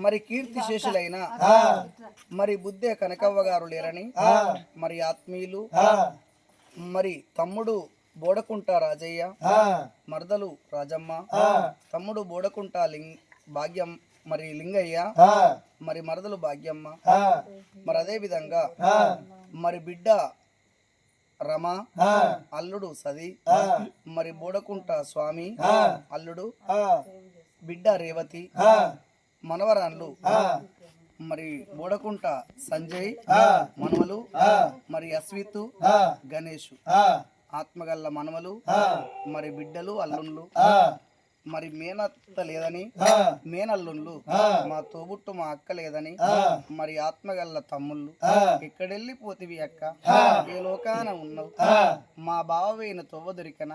మరి కీర్తి శేషులైన మరి బుద్ధే కనకవ్వ గారు లేరని మరి ఆత్మీయులు మరి తమ్ముడు బోడకుంట రాజయ్య మరదలు రాజమ్మ తమ్ముడు బోడకుంట లింగ్ భాగ్యం మరి లింగయ్య మరి మరదలు భాగ్యమ్మ మరి అదే విధంగా మరి బిడ్డ రమ అల్లుడు సది మరి బోడకుంట స్వామి అల్లుడు బిడ్డ రేవతి మనవరాన్లు మరి బోడకుంట సంజయ్ మనవలు మరి అస్విత్ గణేష్. ఆత్మగల్ల మనవలు మరి బిడ్డలు అల్లుళ్ళు. మరి మేనత్త లేదని మేనల్లుళ్ళు మా తోబుట్టు మా అక్క లేదని మరి ఆత్మగల్ల తమ్ముళ్ళు ఎక్కడెళ్ళిపోతివి అక్క? ఏ లోకాన ఉన్నావు? మా బావవేన తొవ్వ దొరికన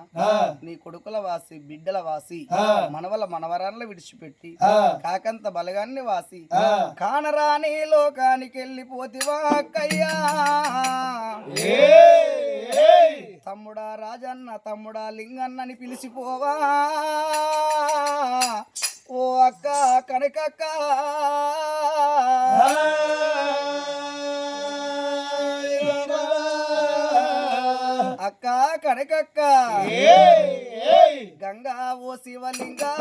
నీ కొడుకుల వాసి బిడ్డల వాసి మనవల మనవరాన్ల విడిచిపెట్టి కాకంత బలగాన్ని వాసి కానరాని లోకానికి వెళ్ళిపోతివా అక్కయ్యా తమ్ముడా రాజన్న తమ్ముడా లింగన్నని పిలిచిపోవా. ఓ అక్క కనకక్క. అక్క కనకక్క. గంగా ఓ శివలింగా.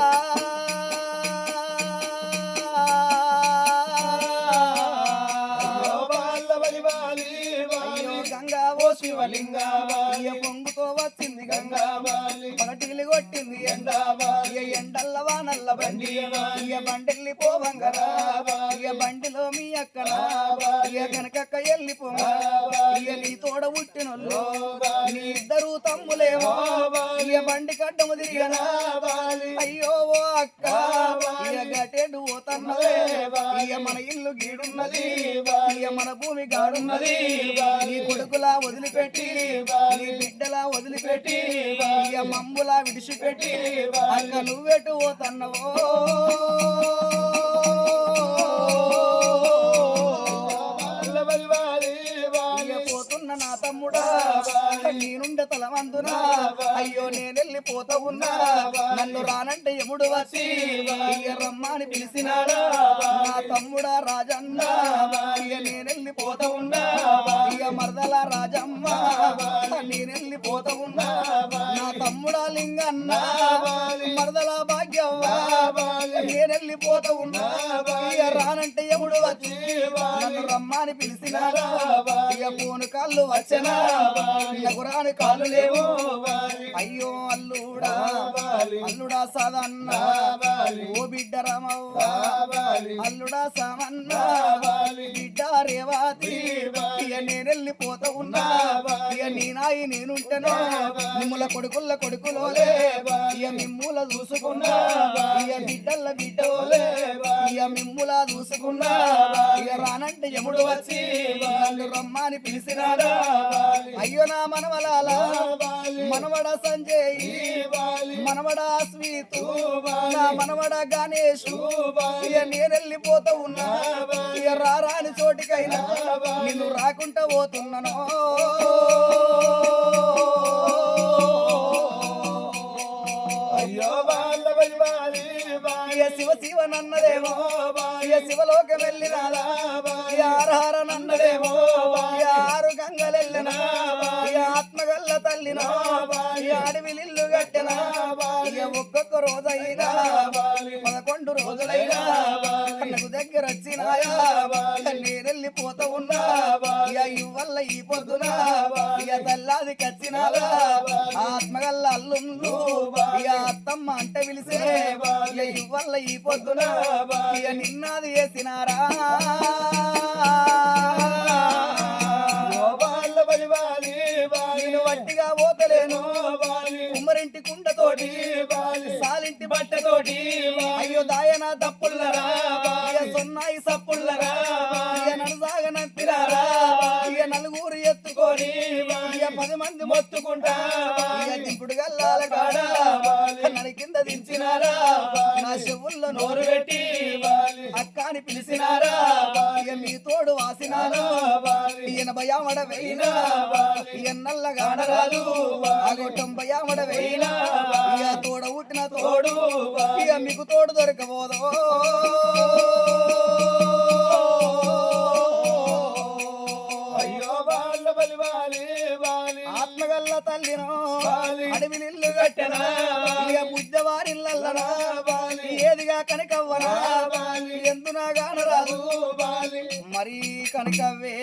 పొంగుతో వచ్చింది గంగా పగటిల్లి కొట్టింది ఎండ ఇయ్య ఎండల్ల వానల్ల బండి. ఇయ్య బండిల్లి పోవంగరా ఇయ్య బండిలో మీ అక్కన ఇయ్య కనకక్క ఎల్లిపోగా ఇయ్య నీ తోడ పుట్టినోళ్ళు. నీ ఇద్దరు తమ్ములేమో. ఇయ్య బండి కడ్డము తిరిగనా అయ్యో ఓ అక్క. ఇయ్య గటెడు పోతన్నదే ఇయ్య మన ఇల్లు గీడున్నది ఇయ్య మన భూమి గాడున్నది నీ కొడుకులా వదిలిపెట్టి నీ బిడ్డలా వదిలిపెట్టి ఇయ మమ్ములా విడిచిపెట్టి అక్క నువ్వెటు ఓ తన్నవో. నా తమ్ముడా. నేనుండే తలవందున అయ్యో నేను వెళ్ళిపోతా ఉన్నా. నన్ను రానంటే ఎముడు వచ్చి రమ్మని పిలిచినాడా? నా తమ్ముడా రాజన్న. ఇయ్య నేను వెళ్ళిపోతా ఉన్నా. ఇయ్య మరదల రాజమ్మ. నేను వెళ్ళిపోతా ఉన్నా. నా తమ్ముడా లింగన్న. మరదల భాగ్యవ్వ. నేను వెళ్ళిపోతా ఉన్నా. ఇయ్య రానంటే ఎముడు వచ్చి నన్ను రమ్మని పిలిచినాడా? ఇయ్య పోను కాళ్ళు వచ్చనా నగురాని కాళ్ళు లేవు. అయ్యో అల్లుడా అల్లుడా సదన్న. ఓ బిడ్డ రమవ్వ అల్లుడా సమన్న. బిడ్డ రేవాతి ఇక నేను వెళ్ళిపోతా ఉన్నా. ఇక నీ నాయి నేనుంటను మిమ్ముల కొడుకుల కొడుకులోలే. ఇక మిమ్ముల చూసుకున్నా. ఇక బిడ్డల. బిడ్డోలే ఇక మిమ్ముల చూసుకున్నా. ఇక రానంటే యముడు వచ్చి నన్ను రమ్మని పిలిచినాడా? అయ్యో నా మనవలాల. మనవడ సంజయ్. మనవడ స్వీతు నా మనవడ గణేష్. ఇక నేను వెళ్ళిపోతా ఉన్నా. చోటికైనా నిన్ను రాకుంటా పోతున్నాను. శివ శివ నన్నదేమో శివలోకం వెళ్ళినాదా ఇక ఆరహార నన్నదేమో ఆరు గంగలెళ్ళినా ఆత్మగల్ల తల్లినా అడవిలిల్లు కట్టినా. ఒక్కొక్క రోజైనా పదకొండు రోజులైనా దగ్గర వచ్చినాయా. నేను వెళ్ళిపోతా ఉన్నా ఇక ఇవల్ల ఈ పొద్దున ఇక తెల్లాది కచ్చినారా ఆత్మగల్ల అల్లుండు. ఇక అత్తమ్మ అంటే పిలిసే ఇక ఇవల్ల ఈ పొద్దున ఇక నిన్నది వేసినారా? వట్టిగా పోతలేను. కుమ్మరింటి కుండతోటి సాలింటి బట్టతోటి అయ్యో దాయన తప్పుల్లరా సొన్నాయి సప్పుల్లరా ఇక పది మంది మొత్తుకుంటా ఇక దింపుడు గల్లాల కాడ కింద దించినారా నా చెవుల్లో నోరు పెట్టి అక్కాని పిలిచినారా మీ తోడు వాసినారా ఎనభై ఆమడ వేయినా ఎన్నల్ల గాడరాదు అగో తొంభై ఆమడ వేయినా తోడ ఉట్టిన తోడు ఇక మీకు తోడు దొరకబోదో బాలి. ఏదిగా కనకవ్వరా? బాలి. ఎందునా గానరాదు బాలి. మరి కనకవ్వే.